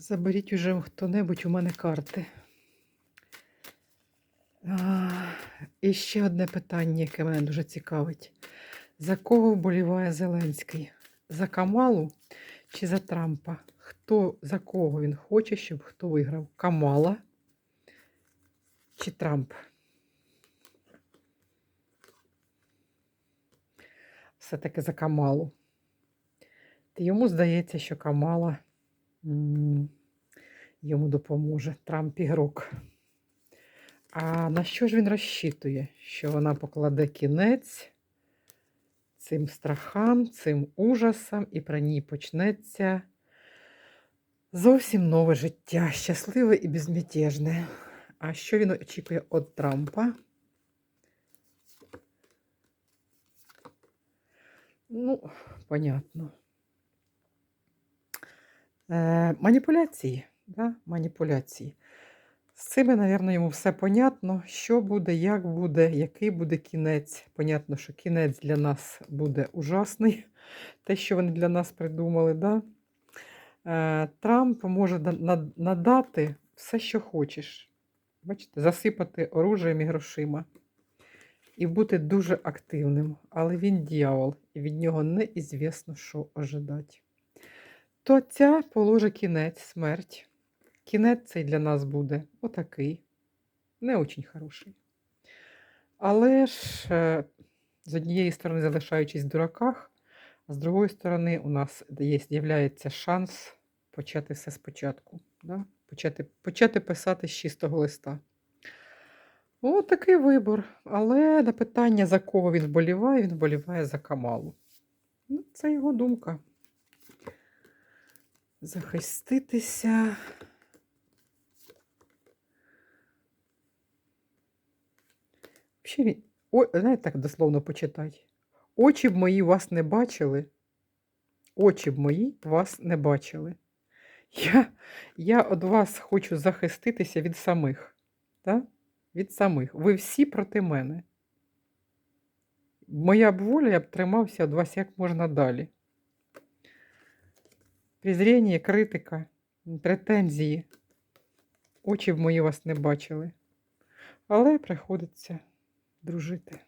Заберіть уже хто-небудь у мене карти. А, і ще одне питання, яке мене дуже цікавить. За кого вболіває Зеленський? За Камалу чи за Трампа? Хто за кого він хоче, щоб хто виграв? Камала чи Трамп? Все-таки за Камалу. Йому здається, що Камала йому допоможе. Трамп ігрок. А на що ж він розчитує? Що вона покладе кінець цим страхам, цим ужасам, і про ній почнеться зовсім нове життя, щасливе і безмятежне. А що він очікує від Трампа? Ну, понятно. Е, маніпуляції, да? маніпуляції. З цими, мабуть, йому все понятно, що буде, як буде, який буде кінець. Понятно, що кінець для нас буде ужасний, те, що вони для нас придумали. Да? Е, Трамп може надати все, що хочеш. Бачите, засипати оружієм і грошима. І бути дуже активним. Але він дьявол, і від нього неізвісно, що ожидати. То ця положить кінець, смерть. Кінець цей для нас буде отакий, не очень хороший. Але ж е, з однієї сторони, залишаючись в дураках, а з другої сторони, у нас є, з'являється шанс почати все спочатку. Да? Почати, почати писати з чистого листа. О, такий вибор. Але на питання, за кого він вболіває, він вболіває за Камалу. Ну, це його думка. Захиститися. Взагалі. О, знаєте, так дословно почитати. Очі б мої вас не бачили. Очі б мої вас не бачили. Я, я від вас хочу захиститися від самих. Да? Від самих. Ви всі проти мене. Моя б воля, я б тримався від вас як можна далі. Презріння, критика, претензії. Очі б мої вас не бачили. Але приходиться дружити.